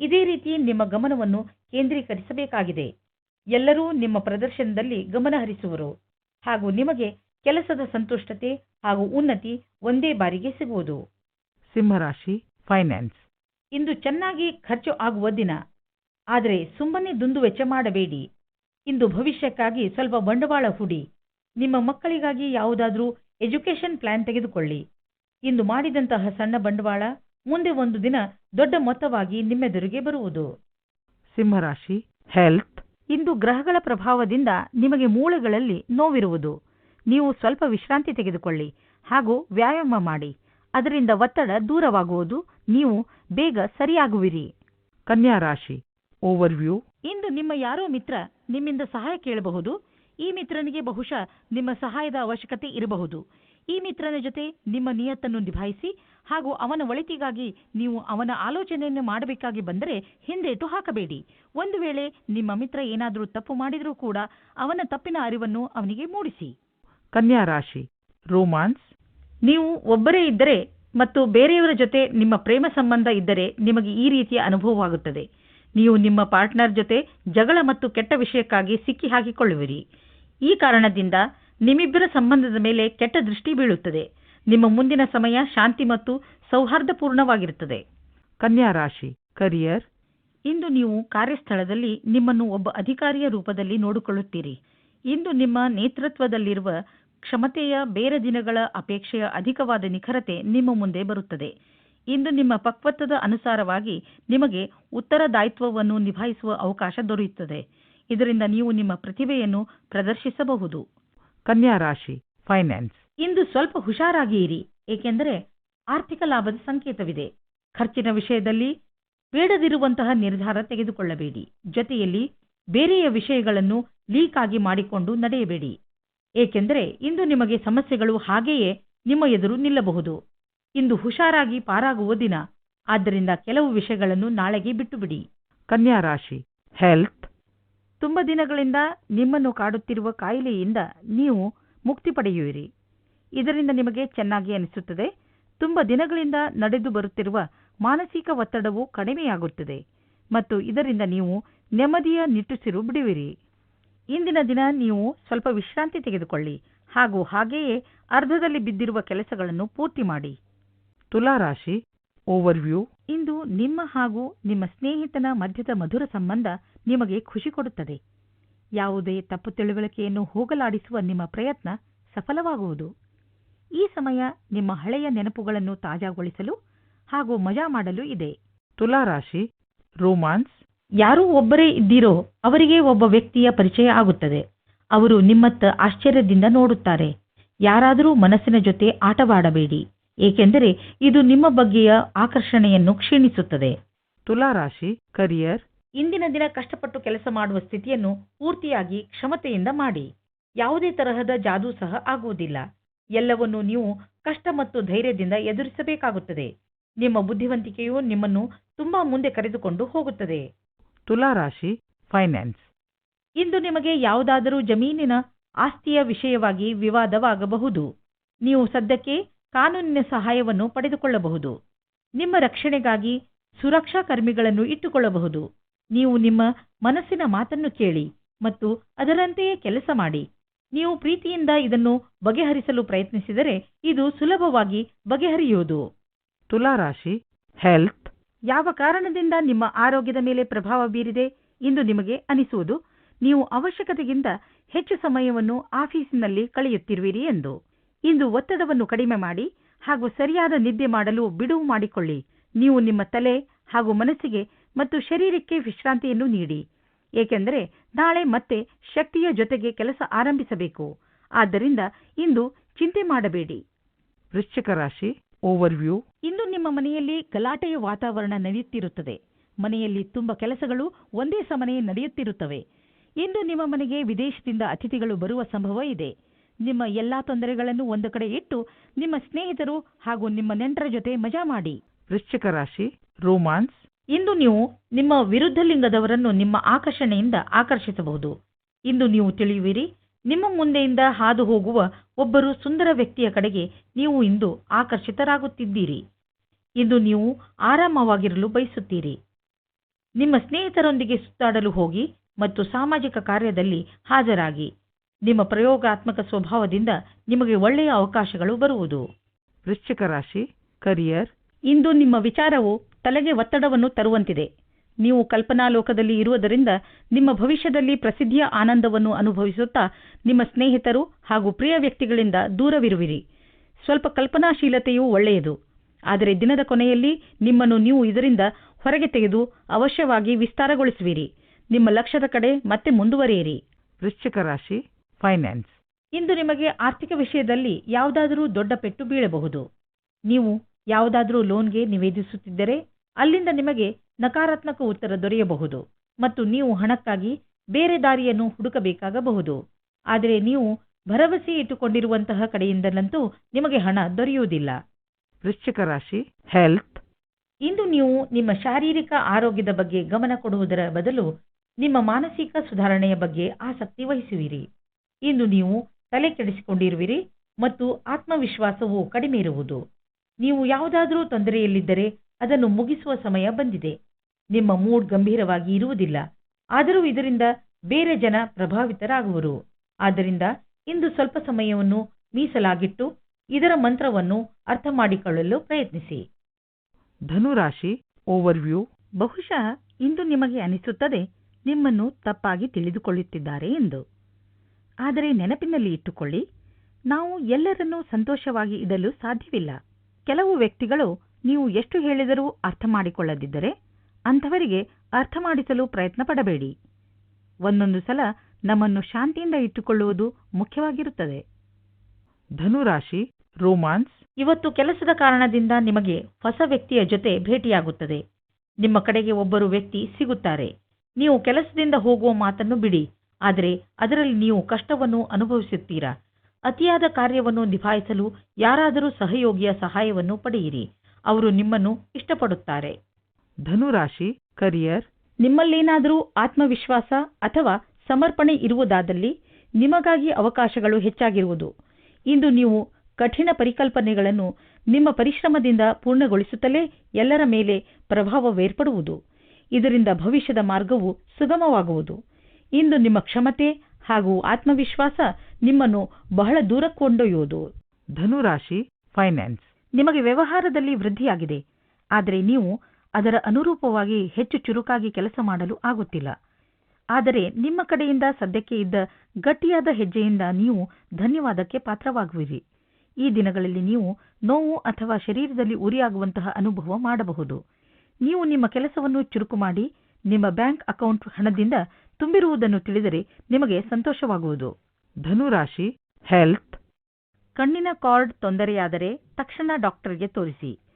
ಇದೇ ರೀತಿ ನಿಮ್ಮ ಗಮನವನ್ನು ಕೇಂದ್ರೀಕರಿಸಬೇಕಾಗಿದೆ. ಎಲ್ಲರೂ ನಿಮ್ಮ ಪ್ರದರ್ಶನದಲ್ಲಿ ಗಮನ ಹರಿಸುವರು ಹಾಗೂ ನಿಮಗೆ ಕೆಲಸದ ಸಂತುಷ್ಟತೆ ಹಾಗೂ ಉನ್ನತಿ ಒಂದೇ ಬಾರಿಗೆ ಸಿಗುವುದು. ಸಿಂಹರಾಶಿ ಫೈನಾನ್ಸ್ ಇಂದು ಚೆನ್ನಾಗಿ ಖರ್ಚು ಆಗುವ ದಿನ. ಆದರೆ ಸುಮ್ಮನೆ ದುಂದು ವೆಚ್ಚ ಮಾಡಬೇಡಿ. ಇಂದು ಭವಿಷ್ಯಕ್ಕಾಗಿ ಸ್ವಲ್ಪ ಬಂಡವಾಳ ಹೂಡಿ. ನಿಮ್ಮ ಮಕ್ಕಳಿಗಾಗಿ ಯಾವುದಾದರೂ ಎಜುಕೇಷನ್ ಪ್ಲಾನ್ ತೆಗೆದುಕೊಳ್ಳಿ. ಇಂದು ಮಾಡಿದಂತಹ ಸಣ್ಣ ಬಂಡವಾಳ ಮುಂದೆ ಒಂದು ದಿನ ದೊಡ್ಡ ಮೊತ್ತವಾಗಿ ನಿಮ್ಮೆದುರಿಗೆ ಬರುವುದು. ಸಿಂಹರಾಶಿ ಹೆಲ್ತ್ ಇಂದು ಗ್ರಹಗಳ ಪ್ರಭಾವದಿಂದ ನಿಮಗೆ ಮೂಳೆಗಳಲ್ಲಿ ನೋವಿರುವುದು. ನೀವು ಸ್ವಲ್ಪ ವಿಶ್ರಾಂತಿ ತೆಗೆದುಕೊಳ್ಳಿ ಹಾಗೂ ವ್ಯಾಯಾಮ ಮಾಡಿ. ಅದರಿಂದ ಒತ್ತಡ ದೂರವಾಗುವುದು. ನೀವು ಬೇಗ ಸರಿಯಾಗುವಿರಿ. ಕನ್ಯಾ ರಾಶಿ ಓವರ್ವ್ಯೂ ಇಂದು ನಿಮ್ಮ ಯಾರೋ ಮಿತ್ರ ನಿಮ್ಮಿಂದ ಸಹಾಯ ಕೇಳಬಹುದು. ಈ ಮಿತ್ರನಿಗೆ ಬಹುಶಃ ನಿಮ್ಮ ಸಹಾಯದ ಅವಶ್ಯಕತೆ ಇರಬಹುದು. ಈ ಮಿತ್ರನ ಜೊತೆ ನಿಮ್ಮ ನಿಯತ್ತನ್ನು ನಿಭಾಯಿಸಿ ಹಾಗೂ ಅವನ ಒಳಿತಿಗಾಗಿ ನೀವು ಅವನ ಆಲೋಚನೆಯನ್ನು ಮಾಡಬೇಕಾಗಿ ಬಂದರೆ ಹಿಂದೇಟು ಹಾಕಬೇಡಿ. ಒಂದು ವೇಳೆ ನಿಮ್ಮ ಮಿತ್ರ ಏನಾದರೂ ತಪ್ಪು ಮಾಡಿದರೂ ಕೂಡ ಅವನ ತಪ್ಪಿನ ಅರಿವನ್ನು ಅವನಿಗೆ ಮೂಡಿಸಿ. ಕನ್ಯಾ ರಾಶಿ, ರೋಮಾನ್ಸ್. ನೀವು ಒಬ್ಬರೇ ಇದ್ದರೆ ಮತ್ತು ಬೇರೆಯವರ ಜೊತೆ ನಿಮ್ಮ ಪ್ರೇಮ ಸಂಬಂಧ ಇದ್ದರೆ ನಿಮಗೆ ಈ ರೀತಿಯ ಅನುಭವವಾಗುತ್ತದೆ. ನೀವು ನಿಮ್ಮ ಪಾರ್ಟ್ನರ್ ಜೊತೆ ಜಗಳ ಮತ್ತು ಕೆಟ್ಟ ವಿಷಯಕ್ಕಾಗಿ ಸಿಕ್ಕಿ ಹಾಕಿಕೊಳ್ಳುವಿರಿ. ಈ ಕಾರಣದಿಂದ ನಿಮ್ಮಿಬ್ಬರ ಸಂಬಂಧದ ಮೇಲೆ ಕೆಟ್ಟ ದೃಷ್ಟಿ ಬೀಳುತ್ತದೆ. ನಿಮ್ಮ ಮುಂದಿನ ಸಮಯ ಶಾಂತಿ ಮತ್ತು ಸೌಹಾರ್ದಪೂರ್ಣವಾಗಿರುತ್ತದೆ. ಕನ್ಯಾ ರಾಶಿ, ಕರಿಯರ್. ಇಂದು ನೀವು ಕಾರ್ಯಸ್ಥಳದಲ್ಲಿ ನಿಮ್ಮನ್ನು ಒಬ್ಬ ಅಧಿಕಾರಿಯ ರೂಪದಲ್ಲಿ ನೋಡಿಕೊಳ್ಳುತ್ತೀರಿ. ಇಂದು ನಿಮ್ಮ ನೇತೃತ್ವದಲ್ಲಿರುವ ಕ್ಷಮತೆಯ ಬೇರೆ ದಿನಗಳ ಅಪೇಕ್ಷೆಯ ಅಧಿಕವಾದ ನಿಖರತೆ ನಿಮ್ಮ ಮುಂದೆ ಬರುತ್ತದೆ. ಇಂದು ನಿಮ್ಮ ಪಕ್ವತ್ವದ ಅನುಸಾರವಾಗಿ ನಿಮಗೆ ಉತ್ತರದಾಯಿತ್ವವನ್ನು ನಿಭಾಯಿಸುವ ಅವಕಾಶ ದೊರೆಯುತ್ತದೆ. ಇದರಿಂದ ನೀವು ನಿಮ್ಮ ಪ್ರತಿಭೆಯನ್ನು ಪ್ರದರ್ಶಿಸಬಹುದು. ಕನ್ಯಾ ರಾಶಿ ಫೈನಾನ್ಸ್ ಇಂದು ಸ್ವಲ್ಪ ಹುಷಾರಾಗಿ ಇರಿ ಏಕೆಂದರೆ ಆರ್ಥಿಕ ಲಾಭದ ಸಂಕೇತವಿದೆ. ಖರ್ಚಿನ ವಿಷಯದಲ್ಲಿ ಬೇಡದಿರುವಂತಹ ನಿರ್ಧಾರ ತೆಗೆದುಕೊಳ್ಳಬೇಡಿ. ಜೊತೆಯಲ್ಲಿ ಬೇರೆಯ ವಿಷಯಗಳನ್ನು ಲೀಕ್ ಆಗಿ ಮಾಡಿಕೊಂಡು ನಡೆಯಬೇಡಿ. ಏಕೆಂದರೆ ಇಂದು ನಿಮಗೆ ಸಮಸ್ಯೆಗಳು ಹಾಗೆಯೇ ನಿಮ್ಮ ಎದುರು ನಿಲ್ಲಬಹುದು. ಇಂದು ಹುಷಾರಾಗಿ ಪಾರಾಗುವ ದಿನ. ಆದ್ದರಿಂದ ಕೆಲವು ವಿಷಯಗಳನ್ನು ನಾಳೆಗೆ ಬಿಟ್ಟುಬಿಡಿ. ಕನ್ಯಾ ರಾಶಿ ಹೆಲ್ತ್ ತುಂಬ ದಿನಗಳಿಂದ ನಿಮ್ಮನ್ನು ಕಾಡುತ್ತಿರುವ ಕಾಯಿಲೆಯಿಂದ ನೀವು ಮುಕ್ತಿ ಪಡೆಯುವಿರಿ. ಇದರಿಂದ ನಿಮಗೆ ಚೆನ್ನಾಗಿ ಅನಿಸುತ್ತದೆ. ತುಂಬ ದಿನಗಳಿಂದ ನಡೆದು ಬರುತ್ತಿರುವ ಮಾನಸಿಕ ಒತ್ತಡವು ಕಡಿಮೆಯಾಗುತ್ತದೆ. ಮತ್ತು ಇದರಿಂದ ನೀವು ನೆಮ್ಮದಿಯ ನಿಟ್ಟುಸಿರು ಬಿಡುವಿರಿ. ಇಂದಿನ ದಿನ ನೀವು ಸ್ವಲ್ಪ ವಿಶ್ರಾಂತಿ ತೆಗೆದುಕೊಳ್ಳಿ. ಹಾಗೂ ಹಾಗೆಯೇ ಅರ್ಧದಲ್ಲಿ ಬಿದ್ದಿರುವ ಕೆಲಸಗಳನ್ನು ಪೂರ್ತಿ ಮಾಡಿ. ತುಲಾರಾಶಿ ಓವರ್ವ್ಯೂ ಇಂದು ನಿಮ್ಮ ಹಾಗೂ ನಿಮ್ಮ ಸ್ನೇಹಿತನ ಮಧ್ಯದ ಮಧುರ ಸಂಬಂಧ ನಿಮಗೆ ಖುಷಿ ಕೊಡುತ್ತದೆ. ಯಾವುದೇ ತಪ್ಪು ತಿಳುವಳಿಕೆಯನ್ನು ಹೋಗಲಾಡಿಸುವ ನಿಮ್ಮ ಪ್ರಯತ್ನ ಸಫಲವಾಗುವುದು. ಈ ಸಮಯ ನಿಮ್ಮ ಹಳೆಯ ನೆನಪುಗಳನ್ನು ತಾಜಾಗೊಳಿಸಲು ಹಾಗೂ ಮಜಾ ಮಾಡಲು ಇದೆ. ತುಲಾರಾಶಿ ರೋಮಾನ್ಸ್ ಯಾರೂ ಒಬ್ಬರೇ ಇದ್ದೀರೋ ಅವರಿಗೆ ಒಬ್ಬ ವ್ಯಕ್ತಿಯ ಪರಿಚಯ ಆಗುತ್ತದೆ. ಅವರು ನಿಮ್ಮತ್ತ ಆಶ್ಚರ್ಯದಿಂದ ನೋಡುತ್ತಾರೆ. ಯಾರಾದರೂ ಮನಸ್ಸಿನ ಜೊತೆ ಆಟವಾಡಬೇಡಿ ಏಕೆಂದರೆ ಇದು ನಿಮ್ಮ ಬಗ್ಗೆಯ ಆಕರ್ಷಣೆಯನ್ನು ಕ್ಷೀಣಿಸುತ್ತದೆ. ತುಲಾ ರಾಶಿ ಕರಿಯರ್ ಇಂದಿನ ದಿನ ಕಷ್ಟಪಟ್ಟು ಕೆಲಸ ಮಾಡುವ ಸ್ಥಿತಿಯನ್ನು ಪೂರ್ತಿಯಾಗಿ ಕ್ಷಮತೆಯಿಂದ ಮಾಡಿ. ಯಾವುದೇ ತರಹದ ಜಾದೂ ಸಹ ಆಗುವುದಿಲ್ಲ. ಎಲ್ಲವನ್ನು ನೀವು ಕಷ್ಟ ಮತ್ತು ಧೈರ್ಯದಿಂದ ಎದುರಿಸಬೇಕಾಗುತ್ತದೆ. ನಿಮ್ಮ ಬುದ್ಧಿವಂತಿಕೆಯು ನಿಮ್ಮನ್ನು ತುಂಬಾ ಮುಂದೆ ಕರೆದುಕೊಂಡು ಹೋಗುತ್ತದೆ. ತುಲಾ ರಾಶಿ ಫೈನಾನ್ಸ್ ಇಂದು ನಿಮಗೆ ಯಾವುದಾದರೂ ಜಮೀನಿನ ಆಸ್ತಿಯ ವಿಷಯವಾಗಿ ವಿವಾದವಾಗಬಹುದು. ನೀವು ಸದ್ಯಕ್ಕೆ ಕಾನೂನಿನ ಸಹಾಯವನ್ನು ಪಡೆದುಕೊಳ್ಳಬಹುದು. ನಿಮ್ಮ ರಕ್ಷಣೆಗಾಗಿ ಸುರಕ್ಷಾ ಕರ್ಮಿಗಳನ್ನು ಇಟ್ಟುಕೊಳ್ಳಬಹುದು. ನೀವು ನಿಮ್ಮ ಮನಸ್ಸಿನ ಮಾತನ್ನು ಕೇಳಿ ಮತ್ತು ಅದರಂತೆಯೇ ಕೆಲಸ ಮಾಡಿ. ನೀವು ಪ್ರೀತಿಯಿಂದ ಇದನ್ನು ಬಗೆಹರಿಸಲು ಪ್ರಯತ್ನಿಸಿದರೆ ಇದು ಸುಲಭವಾಗಿ ಬಗೆಹರಿಯುವುದು. ತುಲಾ ರಾಶಿ ಹೆಲ್ತ್ ಯಾವ ಕಾರಣದಿಂದ ನಿಮ್ಮ ಆರೋಗ್ಯದ ಮೇಲೆ ಪ್ರಭಾವ ಬೀರಿದೆ ಎಂದು ನಿಮಗೆ ಅನಿಸುವುದು? ನೀವು ಅವಶ್ಯಕತೆಗಿಂತ ಹೆಚ್ಚು ಸಮಯವನ್ನು ಆಫೀಸಿನಲ್ಲಿ ಕಳೆಯುತ್ತಿರುವಿರಿ ಎಂದು. ಇಂದು ಒತ್ತಡವನ್ನು ಕಡಿಮೆ ಮಾಡಿ ಹಾಗೂ ಸರಿಯಾದ ನಿದ್ದೆ ಮಾಡಲು ಬಿಡುವು ಮಾಡಿಕೊಳ್ಳಿ. ನೀವು ನಿಮ್ಮ ತಲೆ ಹಾಗೂ ಮನಸ್ಸಿಗೆ ಮತ್ತು ಶರೀರಕ್ಕೆ ವಿಶ್ರಾಂತಿಯನ್ನು ನೀಡಿ. ಏಕೆಂದರೆ ನಾಳೆ ಮತ್ತೆ ಶಕ್ತಿಯ ಜೊತೆಗೆ ಕೆಲಸ ಆರಂಭಿಸಬೇಕು. ಆದ್ದರಿಂದ ಇಂದು ಚಿಂತೆ ಮಾಡಬೇಡಿ. ವೃಶ್ಚಿಕ ರಾಶಿ ಓವರ್ವ್ಯೂ. ಇಂದು ನಿಮ್ಮ ಮನೆಯಲ್ಲಿ ಗಲಾಟೆಯ ವಾತಾವರಣ ನಡೆಯುತ್ತಿರುತ್ತದೆ ಮನೆಯಲ್ಲಿ ತುಂಬ ಕೆಲಸಗಳು ಒಂದೇ ಸಮನೆ ನಡೆಯುತ್ತಿರುತ್ತವೆ. ಇಂದು ನಿಮ್ಮ ಮನೆಗೆ ವಿದೇಶದಿಂದ ಅತಿಥಿಗಳು ಬರುವ ಸಂಭವ ಇದೆ. ನಿಮ್ಮ ಎಲ್ಲಾ ತೊಂದರೆಗಳನ್ನು ಒಂದು ಕಡೆ ಇಟ್ಟು ನಿಮ್ಮ ಸ್ನೇಹಿತರು ಹಾಗೂ ನಿಮ್ಮ ನೆಂಟರ ಜೊತೆ ಮಜಾ ಮಾಡಿ. ವೃಶ್ಚಿಕ ರಾಶಿ ರೋಮಾನ್ಸ್. ಇಂದು ನೀವು ನಿಮ್ಮ ವಿರುದ್ಧ ಲಿಂಗದವರನ್ನು ನಿಮ್ಮ ಆಕರ್ಷಣೆಯಿಂದ ಆಕರ್ಷಿಸಬಹುದು. ಇಂದು ನೀವು ತಿಳಿಯುವಿರಿ ನಿಮ್ಮ ಮುಂದೆಯಿಂದ ಹಾದು ಹೋಗುವ ಒಬ್ಬರು ಸುಂದರ ವ್ಯಕ್ತಿಯ ಕಡೆಗೆ ನೀವು ಇಂದು ಆಕರ್ಷಿತರಾಗುತ್ತಿದ್ದೀರಿ. ಇಂದು ನೀವು ಆರಾಮವಾಗಿರಲು ಬಯಸುತ್ತೀರಿ. ನಿಮ್ಮ ಸ್ನೇಹಿತರೊಂದಿಗೆ ಸುತ್ತಾಡಲು ಹೋಗಿ ಮತ್ತು ಸಾಮಾಜಿಕ ಕಾರ್ಯದಲ್ಲಿ ಹಾಜರಾಗಿ. ನಿಮ್ಮ ಪ್ರಯೋಗಾತ್ಮಕ ಸ್ವಭಾವದಿಂದ ನಿಮಗೆ ಒಳ್ಳೆಯ ಅವಕಾಶಗಳು ಬರುವುದು. ವೃಶ್ಚಿಕ ರಾಶಿ ಕರಿಯರ್ ಇಂದು ನಿಮ್ಮ ವಿಚಾರವು ತಲೆಗೆ ಒತ್ತಡವನ್ನು ತರುವಂತಿದೆ. ನೀವು ಕಲ್ಪನಾ ಲೋಕದಲ್ಲಿ ಇರುವುದರಿಂದ ನಿಮ್ಮ ಭವಿಷ್ಯದಲ್ಲಿ ಪ್ರಸಿದ್ಧಿಯ ಆನಂದವನ್ನು ಅನುಭವಿಸುತ್ತಾ ನಿಮ್ಮ ಸ್ನೇಹಿತರು ಹಾಗೂ ಪ್ರಿಯ ವ್ಯಕ್ತಿಗಳಿಂದ ದೂರವಿರುವಿರಿ. ಸ್ವಲ್ಪ ಕಲ್ಪನಾಶೀಲತೆಯು ಒಳ್ಳೆಯದು. ಆದರೆ ದಿನದ ಕೊನೆಯಲ್ಲಿ ನಿಮ್ಮನ್ನು ನೀವು ಇದರಿಂದ ಹೊರಗೆ ತೆಗೆದು ಅವಶ್ಯವಾಗಿ ವಿಸ್ತಾರಗೊಳಿಸುವಿರಿ. ನಿಮ್ಮ ಲಕ್ಷ್ಯದ ಕಡೆ ಮತ್ತೆ ಮುಂದುವರಿಯಿರಿ. ವೃಶ್ಚಿಕ ರಾಶಿ ಫೈನಾನ್ಸ್ ಇಂದು ನಿಮಗೆ ಆರ್ಥಿಕ ವಿಷಯದಲ್ಲಿ ಯಾವುದಾದರೂ ದೊಡ್ಡ ಪೆಟ್ಟು ಬೀಳಬಹುದು. ನೀವು ಯಾವುದಾದರೂ ಲೋನ್ಗೆ ನಿವೇದಿಸುತ್ತಿದ್ದರೆ ಅಲ್ಲಿಂದ ನಿಮಗೆ ನಕಾರಾತ್ಮಕ ಉತ್ತರ ದೊರೆಯಬಹುದು ಮತ್ತು ನೀವು ಹಣಕ್ಕಾಗಿ ಬೇರೆ ದಾರಿಯನ್ನು ಹುಡುಕಬೇಕಾಗಬಹುದು. ಆದರೆ ನೀವು ಭರವಸೆ ಇಟ್ಟುಕೊಂಡಿರುವಂತಹ ಕಡೆಯಿಂದಲಂತೂ ನಿಮಗೆ ಹಣ ದೊರೆಯುವುದಿಲ್ಲ. ವೃಶ್ಚಿಕ ರಾಶಿ ಹೆಲ್ತ್ ಇಂದು ನೀವು ನಿಮ್ಮ ಶಾರೀರಿಕ ಆರೋಗ್ಯದ ಬಗ್ಗೆ ಗಮನ ಕೊಡುವುದರ ಬದಲು ನಿಮ್ಮ ಮಾನಸಿಕ ಸುಧಾರಣೆಯ ಬಗ್ಗೆ ಆಸಕ್ತಿ ವಹಿಸುವಿರಿ. ಇಂದು ನೀವು ತಲೆ ಕೆಡಿಸಿಕೊಂಡಿರುವಿರಿ ಮತ್ತು ಆತ್ಮವಿಶ್ವಾಸವು ಕಡಿಮೆ ಇರುವುದು. ನೀವು ಯಾವುದಾದರೂ ತೊಂದರೆಯಲ್ಲಿದ್ದರೆ ಅದನ್ನು ಮುಗಿಸುವ ಸಮಯ ಬಂದಿದೆ. ನಿಮ್ಮ ಮೂಡ್ ಗಂಭೀರವಾಗಿ ಇರುವುದಿಲ್ಲ. ಆದರೂ ಇದರಿಂದ ಬೇರೆ ಜನ ಪ್ರಭಾವಿತರಾಗುವರು. ಆದ್ದರಿಂದ ಇಂದು ಸ್ವಲ್ಪ ಸಮಯವನ್ನು ಮೀಸಲಾಗಿಟ್ಟು ಇದರ ಮಂತ್ರವನ್ನು ಅರ್ಥ ಮಾಡಿಕೊಳ್ಳಲು ಪ್ರಯತ್ನಿಸಿ. ಧನುರಾಶಿ, ಓವರ್ವ್ಯೂ, ಬಹುಶಃ ಇಂದು ನಿಮಗೆ ಅನಿಸುತ್ತದೆ ನಿಮ್ಮನ್ನು ತಪ್ಪಾಗಿ ತಿಳಿದುಕೊಳ್ಳುತ್ತಿದ್ದಾರೆ ಎಂದು. ಆದರೆ ನೆನಪಿನಲ್ಲಿ ಇಟ್ಟುಕೊಳ್ಳಿ, ನಾವು ಎಲ್ಲರನ್ನೂ ಸಂತೋಷವಾಗಿ ಇಡಲು ಸಾಧ್ಯವಿಲ್ಲ. ಕೆಲವು ವ್ಯಕ್ತಿಗಳು ನೀವು ಎಷ್ಟು ಹೇಳಿದರೂ ಅರ್ಥ ಮಾಡಿಕೊಳ್ಳದಿದ್ದರೆ ಅಂಥವರಿಗೆ ಅರ್ಥ ಮಾಡಿಸಲು ಪ್ರಯತ್ನ ಪಡಬೇಡಿ. ಒಂದೊಂದು ಸಲ ನಮ್ಮನ್ನು ಶಾಂತಿಯಿಂದ ಇಟ್ಟುಕೊಳ್ಳುವುದು ಮುಖ್ಯವಾಗಿರುತ್ತದೆ. ಧನುರಾಶಿ ರೋಮಾನ್ಸ್. ಇವತ್ತು ಕೆಲಸದ ಕಾರಣದಿಂದ ನಿಮಗೆ ಹೊಸ ವ್ಯಕ್ತಿಯ ಜೊತೆ ಭೇಟಿಯಾಗುತ್ತದೆ. ನಿಮ್ಮ ಕಡೆಗೆ ಒಬ್ಬರು ವ್ಯಕ್ತಿ ಸಿಗುತ್ತಾರೆ. ನೀವು ಕೆಲಸದಿಂದ ಹೋಗುವ ಮಾತನ್ನು ಬಿಡಿ. ಆದರೆ ಅದರಲ್ಲಿ ನೀವು ಕಷ್ಟವನ್ನು ಅನುಭವಿಸುತ್ತೀರಾ? ಅತಿಯಾದ ಕಾರ್ಯವನ್ನು ನಿಭಾಯಿಸಲು ಯಾರಾದರೂ ಸಹಯೋಗಿಯ ಸಹಾಯವನ್ನು ಪಡೆಯಿರಿ. ಅವರು ನಿಮ್ಮನ್ನು ಇಷ್ಟಪಡುತ್ತಾರೆ. ಧನುರಾಶಿ ಕರಿಯರ್ ನಿಮ್ಮಲ್ಲೇನಾದರೂ ಆತ್ಮವಿಶ್ವಾಸ ಅಥವಾ ಸಮರ್ಪಣೆ ಇರುವುದಾದಲ್ಲಿ ನಿಮಗಾಗಿ ಅವಕಾಶಗಳು ಹೆಚ್ಚಾಗಿರುವುದು. ಇಂದು ನೀವು ಕಠಿಣ ಪರಿಕಲ್ಪನೆಗಳನ್ನು ನಿಮ್ಮ ಪರಿಶ್ರಮದಿಂದ ಪೂರ್ಣಗೊಳಿಸುತ್ತಲೇ ಎಲ್ಲರ ಮೇಲೆ ಪ್ರಭಾವವೇರ್ಪಡುವುದು. ಇದರಿಂದ ಭವಿಷ್ಯದ ಮಾರ್ಗವು ಸುಗಮವಾಗುವುದು. ಇಂದು ನಿಮ್ಮ ಕ್ಷಮತೆ ಹಾಗೂ ಆತ್ಮವಿಶ್ವಾಸ ನಿಮ್ಮನ್ನು ಬಹಳ ದೂರ ಕೊಂಡೊಯ್ಯುವುದು ಧನುರಾಶಿ ಫೈನಾನ್ಸ್ ನಿಮಗೆ ವ್ಯವಹಾರದಲ್ಲಿ ವೃದ್ಧಿಯಾಗಿದೆ. ಆದರೆ ನೀವು ಅದರ ಅನುರೂಪವಾಗಿ ಹೆಚ್ಚು ಚುರುಕಾಗಿ ಕೆಲಸ ಮಾಡಲು ಆಗುತ್ತಿಲ್ಲ. ಆದರೆ ನಿಮ್ಮ ಕಡೆಯಿಂದ ಸದ್ಯಕ್ಕೆ ಇದ್ದ ಗಟ್ಟಿಯಾದ ಹೆಜ್ಜೆಯಿಂದ ನೀವು ಧನ್ಯವಾದಕ್ಕೆ ಪಾತ್ರವಾಗುವಿರಿ. ಈ ದಿನಗಳಲ್ಲಿ ನೀವು ನೋವು ಅಥವಾ ಶರೀರದಲ್ಲಿ ಉರಿಯಾಗುವಂತಹ ಅನುಭವ ಮಾಡಬಹುದು. ನೀವು ನಿಮ್ಮ ಕೆಲಸವನ್ನು ಚುರುಕು ಮಾಡಿ ನಿಮ್ಮ ಬ್ಯಾಂಕ್ ಅಕೌಂಟ್ ಹಣದಿಂದ ತುಂಬಿರುವುದನ್ನು ತಿಳಿದರೆ ನಿಮಗೆ ಸಂತೋಷವಾಗುವುದು. ಧನುರಾಶಿ, ಹೆಲ್ತ್. ಕಣ್ಣಿನ ಕಾರ್ಡ್ ತೊಂದರೆಯಾದರೆ ತಕ್ಷಣ ಡಾಕ್ಟರ್ಗೆ ತೋರಿಸಿ.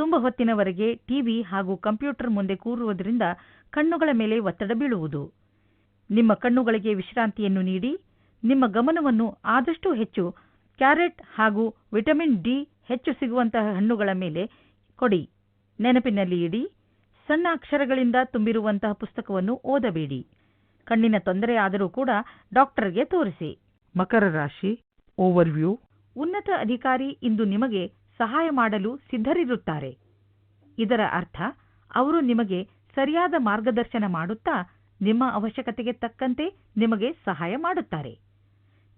ತುಂಬ ಹೊತ್ತಿನವರೆಗೆ ಟಿವಿ ಹಾಗೂ ಕಂಪ್ಯೂಟರ್ ಮುಂದೆ ಕೂರುವುದರಿಂದ ಕಣ್ಣುಗಳ ಮೇಲೆ ಒತ್ತಡ ಬೀಳುವುದು. ನಿಮ್ಮ ಕಣ್ಣುಗಳಿಗೆ ವಿಶ್ರಾಂತಿಯನ್ನು ನೀಡಿ ನಿಮ್ಮ ಗಮನವನ್ನು ಆದಷ್ಟು ಹೆಚ್ಚು ಕ್ಯಾರೆಟ್ ಹಾಗೂ ವಿಟಮಿನ್ ಡಿ ಹೆಚ್ಚು ಸಿಗುವಂತಹ ಹಣ್ಣುಗಳ ಮೇಲೆ ಕೊಡಿ. ನೆನಪಿನಲ್ಲಿ ಇಡಿ ಸಣ್ಣ ಅಕ್ಷರಗಳಿಂದ ತುಂಬಿರುವಂತಹ ಪುಸ್ತಕವನ್ನು ಓದಬೇಡಿ. ಕಣ್ಣಿನ ತೊಂದರೆ ಆದರೂ ಕೂಡ ಡಾಕ್ಟರ್ಗೆ ತೋರಿಸಿ. ಮಕರ ರಾಶಿ ಓವರ್ವ್ಯೂ. ಉನ್ನತ ಅಧಿಕಾರಿ ಇಂದು ನಿಮಗೆ ಸಹಾಯ ಮಾಡಲು ಸಿದ್ಧರಿರುತ್ತಾರೆ. ಇದರ ಅರ್ಥ ಅವರು ನಿಮಗೆ ಸರಿಯಾದ ಮಾರ್ಗದರ್ಶನ ಮಾಡುತ್ತಾ ನಿಮ್ಮ ಅವಶ್ಯಕತೆಗೆ ತಕ್ಕಂತೆ ನಿಮಗೆ ಸಹಾಯ ಮಾಡುತ್ತಾರೆ.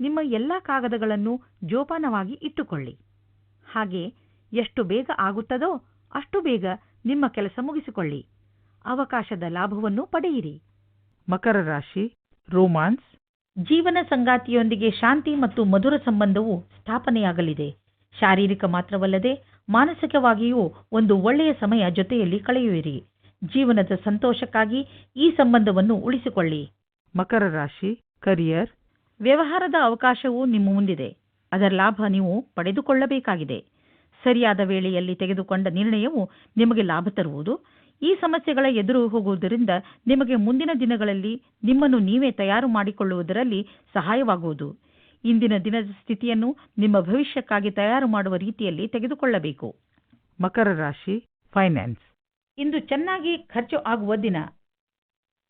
ನಿಮ್ಮ ಎಲ್ಲ ಕಾಗದಗಳನ್ನು ಜೋಪಾನವಾಗಿ ಇಟ್ಟುಕೊಳ್ಳಿ. ಹಾಗೆ ಎಷ್ಟು ಬೇಗ ಆಗುತ್ತದೋ ಅಷ್ಟು ಬೇಗ ನಿಮ್ಮ ಕೆಲಸ ಮುಗಿಸಿಕೊಳ್ಳಿ. ಅವಕಾಶದ ಲಾಭವನ್ನು ಪಡೆಯಿರಿ. ಮಕರ ರಾಶಿ ರೋಮಾನ್ಸ್. ಜೀವನ ಸಂಗಾತಿಯೊಂದಿಗೆ ಶಾಂತಿ ಮತ್ತು ಮಧುರ ಸಂಬಂಧವು ಸ್ಥಾಪನೆಯಾಗಲಿದೆ. ಶಾರೀರಿಕ ಮಾತ್ರವಲ್ಲದೆ ಮಾನಸಿಕವಾಗಿಯೂ ಒಂದು ಒಳ್ಳೆಯ ಸಮಯ ಜೊತೆಯಲ್ಲಿ ಕಳೆಯುವಿರಿ. ಜೀವನದ ಸಂತೋಷಕ್ಕಾಗಿ ಈ ಸಂಬಂಧವನ್ನು ಉಳಿಸಿಕೊಳ್ಳಿ. ಮಕರ ರಾಶಿ ಕರಿಯರ್ ವ್ಯವಹಾರದ ಅವಕಾಶವು ನಿಮ್ಮ ಮುಂದಿದೆ. ಅದರ ಲಾಭ ನೀವು ಪಡೆದುಕೊಳ್ಳಬೇಕಾಗಿದೆ. ಸರಿಯಾದ ವೇಳೆಯಲ್ಲಿ ತೆಗೆದುಕೊಂಡ ನಿರ್ಣಯವು ನಿಮಗೆ ಲಾಭ ತರುವುದು. ಈ ಸಮಸ್ಯೆಗಳ ಎದುರು ಹೋಗುವುದರಿಂದ ನಿಮಗೆ ಮುಂದಿನ ದಿನಗಳಲ್ಲಿ ನಿಮ್ಮನ್ನು ನೀವೇ ತಯಾರು ಮಾಡಿಕೊಳ್ಳುವುದರಲ್ಲಿ ಸಹಾಯವಾಗುವುದು. ಇಂದಿನ ದಿನದ ಸ್ಥಿತಿಯನ್ನು ನಿಮ್ಮ ಭವಿಷ್ಯಕ್ಕಾಗಿ ತಯಾರು ಮಾಡುವ ರೀತಿಯಲ್ಲಿ ತೆಗೆದುಕೊಳ್ಳಬೇಕು. ಮಕರ ರಾಶಿ ಫೈನಾನ್ಸ್ ಇಂದು ಚೆನ್ನಾಗಿ ಖರ್ಚು ಆಗುವ ದಿನ.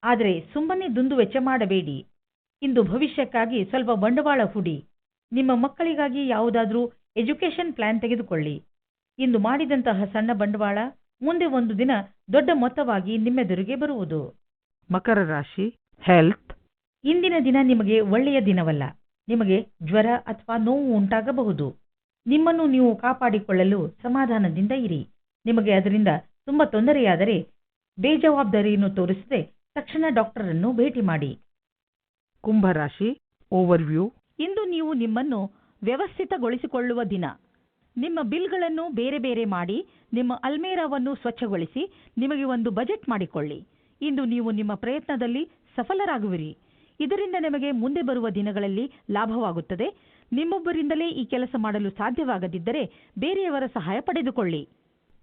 ಆದರೆ ಸುಮ್ಮನೆ ದುಂದು ವೆಚ್ಚ ಮಾಡಬೇಡಿ. ಇಂದು ಭವಿಷ್ಯಕ್ಕಾಗಿ ಸ್ವಲ್ಪ ಬಂಡವಾಳ ಹೂಡಿ. ನಿಮ್ಮ ಮಕ್ಕಳಿಗಾಗಿ ಯಾವುದಾದರೂ ಎಜುಕೇಷನ್ ಪ್ಲಾನ್ ತೆಗೆದುಕೊಳ್ಳಿ. ಇಂದು ಮಾಡಿದಂತಹ ಸಣ್ಣ ಬಂಡವಾಳ ಮುಂದೆ ಒಂದು ದಿನ ದೊಡ್ಡ ಮೊತ್ತವಾಗಿ ನಿಮ್ಮೆದುರಿಗೆ ಬರುವುದು. ಮಕರ ರಾಶಿ ಹೆಲ್ತ್ ಇಂದಿನ ದಿನ ನಿಮಗೆ ಒಳ್ಳೆಯ ದಿನವಲ್ಲ. ನಿಮಗೆ ಜ್ವರ ಅಥವಾ ನೋವು ಉಂಟಾಗಬಹುದು. ನಿಮ್ಮನ್ನು ನೀವು ಕಾಪಾಡಿಕೊಳ್ಳಲು ಸಮಾಧಾನದಿಂದ ಇರಿ. ನಿಮಗೆ ಅದರಿಂದ ತುಂಬಾ ತೊಂದರೆಯಾದರೆ ಬೇಜವಾಬ್ದಾರಿಯನ್ನು ತೋರಿಸದೆ ತಕ್ಷಣ ಡಾಕ್ಟರನ್ನು ಭೇಟಿ ಮಾಡಿ. ಕುಂಭರಾಶಿ ಓವರ್ವ್ಯೂ. ಇಂದು ನೀವು ನಿಮ್ಮನ್ನು ವ್ಯವಸ್ಥಿತಗೊಳಿಸಿಕೊಳ್ಳುವ ದಿನ. ನಿಮ್ಮ ಬಿಲ್ಗಳನ್ನು ಬೇರೆ ಬೇರೆ ಮಾಡಿ ನಿಮ್ಮ ಅಲ್ಮೇರಾವನ್ನು ಸ್ವಚ್ಛಗೊಳಿಸಿ ನಿಮಗೆ ಒಂದು ಬಜೆಟ್ ಮಾಡಿಕೊಳ್ಳಿ. ಇಂದು ನೀವು ನಿಮ್ಮ ಪ್ರಯತ್ನದಲ್ಲಿ ಸಫಲರಾಗುವಿರಿ. ಇದರಿಂದ ನಿಮಗೆ ಮುಂದೆ ಬರುವ ದಿನಗಳಲ್ಲಿ ಲಾಭವಾಗುತ್ತದೆ. ನಿಮ್ಮೊಬ್ಬರಿಂದಲೇ ಈ ಕೆಲಸ ಮಾಡಲು ಸಾಧ್ಯವಾಗದಿದ್ದರೆ ಬೇರೆಯವರ ಸಹಾಯ ಪಡೆದುಕೊಳ್ಳಿ.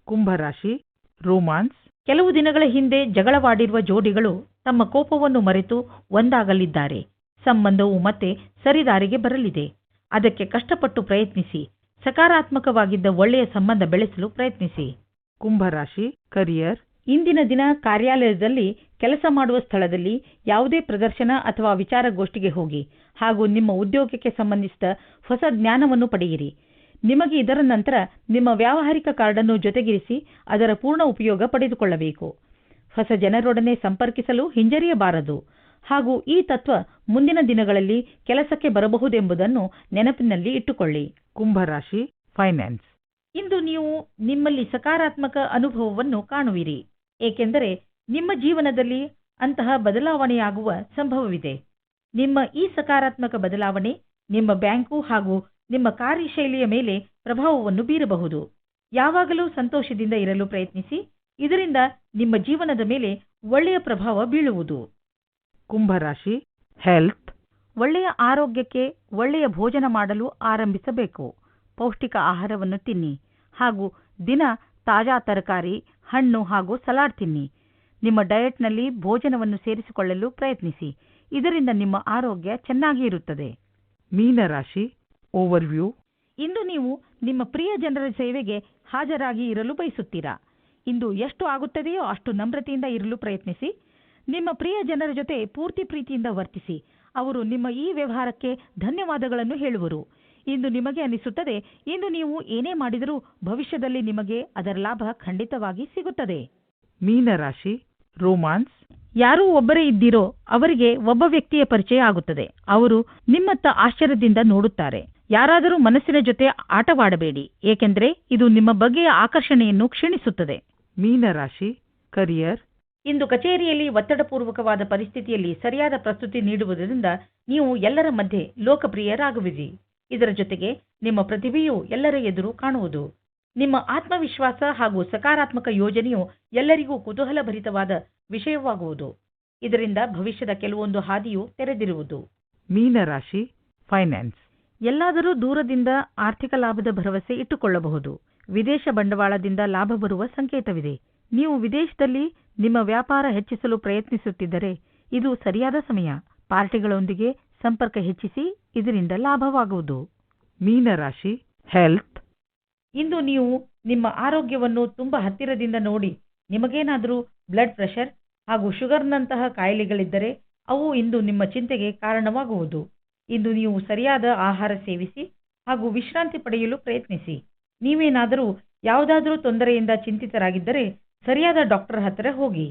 ಕುಂಭರಾಶಿ ರೋಮಾನ್ಸ್. ಕೆಲವು ದಿನಗಳ ಹಿಂದೆ ಜಗಳವಾಡಿರುವ ಜೋಡಿಗಳು ತಮ್ಮ ಕೋಪವನ್ನು ಮರೆತು ಒಂದಾಗಲಿದ್ದಾರೆ. ಸಂಬಂಧವು ಮತ್ತೆ ಸರಿದಾರಿಗೆ ಬರಲಿದೆ. ಅದಕ್ಕೆ ಕಷ್ಟಪಟ್ಟು ಪ್ರಯತ್ನಿಸಿ ಸಕಾರಾತ್ಮಕವಾಗಿದ್ದ ಒಳ್ಳೆಯ ಸಂಬಂಧ ಬೆಳೆಸಲು ಪ್ರಯತ್ನಿಸಿ. ಕುಂಭರಾಶಿ ಕರಿಯರ್. ಇಂದಿನ ದಿನ ಕಾರ್ಯಾಲಯದಲ್ಲಿ ಕೆಲಸ ಮಾಡುವ ಸ್ಥಳದಲ್ಲಿ ಯಾವುದೇ ಪ್ರದರ್ಶನ ಅಥವಾ ವಿಚಾರಗೋಷ್ಠಿಗೆ ಹೋಗಿ ಹಾಗೂ ನಿಮ್ಮ ಉದ್ಯೋಗಕ್ಕೆ ಸಂಬಂಧಿಸಿದ ಹೊಸ ಜ್ಞಾನವನ್ನು ಪಡೆಯಿರಿ. ನಿಮಗೆ ಇದರ ನಂತರ ನಿಮ್ಮ ವ್ಯಾವಹಾರಿಕ ಕಾರ್ಡನ್ನು ಜೊತೆಗಿರಿಸಿ ಅದರ ಪೂರ್ಣ ಉಪಯೋಗ ಪಡೆದುಕೊಳ್ಳಬೇಕು. ಹೊಸ ಜನರೊಡನೆ ಸಂಪರ್ಕಿಸಲು ಹಿಂಜರಿಯಬಾರದು. ಹಾಗೂ ಈ ತತ್ವ ಮುಂದಿನ ದಿನಗಳಲ್ಲಿ ಕೆಲಸಕ್ಕೆ ಬರಬಹುದೆಂಬುದನ್ನು ನೆನಪಿನಲ್ಲಿ ಇಟ್ಟುಕೊಳ್ಳಿ. ಕುಂಭರಾಶಿ ಫೈನಾನ್ಸ್. ಇಂದು ನೀವು ನಿಮ್ಮಲ್ಲಿ ಸಕಾರಾತ್ಮಕ ಅನುಭವವನ್ನು ಕಾಣುವಿರಿ. ಏಕೆಂದರೆ ನಿಮ್ಮ ಜೀವನದಲ್ಲಿ ಅಂತಹ ಬದಲಾವಣೆಯಾಗುವ ಸಂಭವವಿದೆ. ನಿಮ್ಮ ಈ ಸಕಾರಾತ್ಮಕ ಬದಲಾವಣೆ ನಿಮ್ಮ ಬ್ಯಾಂಕು ಹಾಗೂ ನಿಮ್ಮ ಕಾರ್ಯಶೈಲಿಯ ಮೇಲೆ ಪ್ರಭಾವವನ್ನು ಬೀರಬಹುದು. ಯಾವಾಗಲೂ ಸಂತೋಷದಿಂದ ಇರಲು ಪ್ರಯತ್ನಿಸಿ ಇದರಿಂದ ನಿಮ್ಮ ಜೀವನದ ಮೇಲೆ ಒಳ್ಳೆಯ ಪ್ರಭಾವ ಬೀಳುವುದು. ಕುಂಭರಾಶಿ ಹೆಲ್ತ್ ಒಳ್ಳೆಯ ಆರೋಗ್ಯಕ್ಕೆ ಒಳ್ಳೆಯ ಭೋಜನ ಮಾಡಲು ಆರಂಭಿಸಬೇಕು. ಪೌಷ್ಟಿಕ ಆಹಾರವನ್ನು ತಿನ್ನಿ ಹಾಗೂ ದಿನ ತಾಜಾ ತರಕಾರಿ ಹಣ್ಣು ಹಾಗೂ ಸಲಾಡ್ ತಿನ್ನಿ. ನಿಮ್ಮ ಡಯಟ್ನಲ್ಲಿ ಭೋಜನವನ್ನು ಸೇರಿಸಿಕೊಳ್ಳಲು ಪ್ರಯತ್ನಿಸಿ. ಇದರಿಂದ ನಿಮ್ಮ ಆರೋಗ್ಯ ಚೆನ್ನಾಗಿ ಇರುತ್ತದೆ. ಮೀನರಾಶಿ ಓವರ್ವ್ಯೂ. ಇಂದು ನೀವು ನಿಮ್ಮ ಪ್ರಿಯ ಜನರ ಸೇವೆಗೆ ಹಾಜರಾಗಿ ಇರಲು ಬಯಸುತ್ತೀರಾ? ಇಂದು ಎಷ್ಟು ಆಗುತ್ತದೆಯೋ ಅಷ್ಟು ನಮ್ರತೆಯಿಂದ ಇರಲು ಪ್ರಯತ್ನಿಸಿ. ನಿಮ್ಮ ಪ್ರಿಯ ಜನರ ಜೊತೆ ಪೂರ್ತಿ ಪ್ರೀತಿಯಿಂದ ವರ್ತಿಸಿ. ಅವರು ನಿಮ್ಮ ಈ ವ್ಯವಹಾರಕ್ಕೆ ಧನ್ಯವಾದಗಳನ್ನು ಹೇಳುವರು. ಇಂದು ನಿಮಗೆ ಅನಿಸುತ್ತದೆ. ಇಂದು ನೀವು ಏನೇ ಮಾಡಿದರೂ ಭವಿಷ್ಯದಲ್ಲಿ ನಿಮಗೆ ಅದರ ಲಾಭ ಖಂಡಿತವಾಗಿ ಸಿಗುತ್ತದೆ. ಮೀನರಾಶಿ ರೋಮಾನ್ಸ್. ಯಾರೂ ಒಬ್ಬರೇ ಇದ್ದೀರೋ ಅವರಿಗೆ ಒಬ್ಬ ವ್ಯಕ್ತಿಯ ಪರಿಚಯ ಆಗುತ್ತದೆ. ಅವರು ನಿಮ್ಮತ್ತ ಆಶ್ಚರ್ಯದಿಂದ ನೋಡುತ್ತಾರೆ. ಯಾರಾದರೂ ಮನಸ್ಸಿನ ಜೊತೆ ಆಟವಾಡಬೇಡಿ ಏಕೆಂದರೆ ಇದು ನಿಮ್ಮ ಬಗೆಯ ಆಕರ್ಷಣೆಯನ್ನು ಕ್ಷೀಣಿಸುತ್ತದೆ. ಮೀನರಾಶಿ ಕರಿಯರ್. ಇಂದು ಕಚೇರಿಯಲ್ಲಿ ಒತ್ತಡಪೂರ್ವಕವಾದ ಪರಿಸ್ಥಿತಿಯಲ್ಲಿ ಸರಿಯಾದ ಪ್ರಸ್ತುತಿ ನೀಡುವುದರಿಂದ ನೀವು ಎಲ್ಲರ ಮಧ್ಯೆ ಲೋಕಪ್ರಿಯರಾಗುವಿರಿ. ಇದರ ಜೊತೆಗೆ ನಿಮ್ಮ ಪ್ರತಿಭೆಯು ಎಲ್ಲರ ಎದುರು ಕಾಣುವುದು. ನಿಮ್ಮ ಆತ್ಮವಿಶ್ವಾಸ ಹಾಗೂ ಸಕಾರಾತ್ಮಕ ಯೋಜನೆಯು ಎಲ್ಲರಿಗೂ ಕುತೂಹಲಭರಿತವಾದ ವಿಷಯವಾಗುವುದು. ಇದರಿಂದ ಭವಿಷ್ಯದ ಕೆಲವೊಂದು ಹಾದಿಯು ತೆರೆದಿರುವುದು. ಮೀನರಾಶಿ ಫೈನಾನ್ಸ್ ಎಲ್ಲಾದರೂ ದೂರದಿಂದ ಆರ್ಥಿಕ ಲಾಭದ ಭರವಸೆ ಇಟ್ಟುಕೊಳ್ಳಬಹುದು. ವಿದೇಶ ಬಂಡವಾಳದಿಂದ ಲಾಭ ಬರುವ ಸಂಕೇತವಿದೆ. ನೀವು ವಿದೇಶದಲ್ಲಿ ನಿಮ್ಮ ವ್ಯಾಪಾರ ಹೆಚ್ಚಿಸಲು ಪ್ರಯತ್ನಿಸುತ್ತಿದ್ದರೆ ಇದು ಸರಿಯಾದ ಸಮಯ. ಪಾರ್ಟಿಗಳೊಂದಿಗೆ ಸಂಪರ್ಕ ಹೆಚ್ಚಿಸಿ ಇದರಿಂದ ಲಾಭವಾಗುವುದು. ಮೀನರಾಶಿ ಹೆಲ್ತ್ ಇಂದು ನೀವು ನಿಮ್ಮ ಆರೋಗ್ಯವನ್ನು ತುಂಬಾ ಹತ್ತಿರದಿಂದ ನೋಡಿ, ನಿಮಗೇನಾದರೂ ಬ್ಲಡ್ ಪ್ರೆಷರ್ ಹಾಗೂ ಶುಗರ್ನಂತಹ ಕಾಯಿಲೆಗಳಿದ್ದರೆ ಅವು ಇಂದು ನಿಮ್ಮ ಚಿಂತೆಗೆ ಕಾರಣವಾಗುವುದು. ಇಂದು ನೀವು ಸರಿಯಾದ ಆಹಾರ ಸೇವಿಸಿ ಹಾಗೂ ವಿಶ್ರಾಂತಿ ಪಡೆಯಲು ಪ್ರಯತ್ನಿಸಿ. ನೀವೇನಾದರೂ ಯಾವುದಾದರೂ ತೊಂದರೆಯಿಂದ ಚಿಂತಿತರಾಗಿದ್ದರೆ ಸರಿಯಾದ ಡಾಕ್ಟರ್ ಹತ್ತಿರ ಹೋಗಿ.